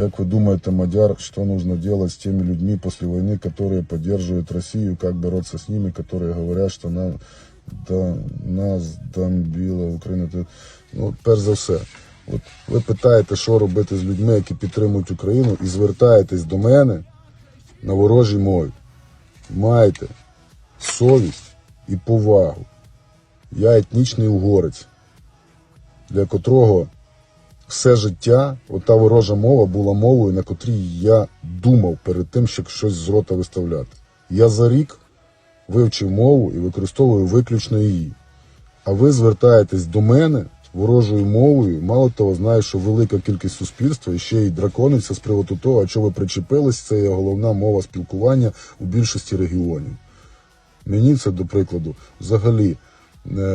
Как вы думаете, Мадяр, что нужно делать с теми людьми после войны, которые поддерживают Россию, как бороться с ними, которые говорят, що нам, да, нас дамбіла Україна. Ти- Ну, от перш за все, от ви питаєте, що робити з людьми, які підтримують Україну, і звертаєтесь до мене на ворожій мові. Майте совість і повагу. Я етнічний угорець, для котрого все життя ота ворожа мова була мовою, на котрій я думав перед тим, щоб щось з рота виставляти. Я за рік вивчив мову і використовую виключно її. А ви звертаєтесь до мене ворожою мовою. Мало того, знаю, що велика кількість суспільства і ще й дракониться з приводу того, а що ви причепились, це є головна мова спілкування у більшості регіонів. Мені це, до прикладу, взагалі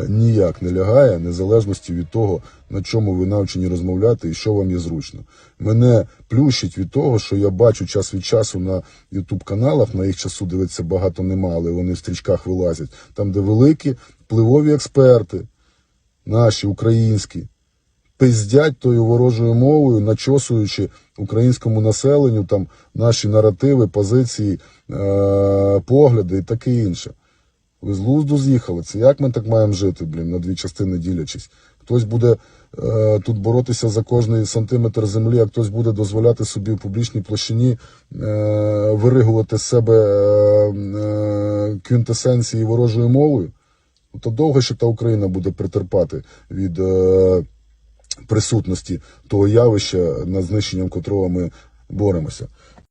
ніяк не лягає, незалежності від того, на чому ви навчені розмовляти і що вам є зручно. Мене плющить від того, що я бачу час від часу на Ютуб каналах, на їх часу дивиться багато нема, але вони в стрічках вилазять, там, де великі впливові експерти, наші українські, пиздять тою ворожою мовою, начосуючи українському населенню там наші наративи, позиції, е- погляди і таке інше. Ви з глузду з'їхали. Це як ми так маємо жити, блін, на дві частини ділячись? Хтось буде е, тут боротися за кожний сантиметр землі, а хтось буде дозволяти собі в публічній площині е, виригувати з себе е, е, квінтесенції ворожою мовою. Ну, То довго ще та Україна буде притерпати від е, присутності того явища, над знищенням котрого ми боремося.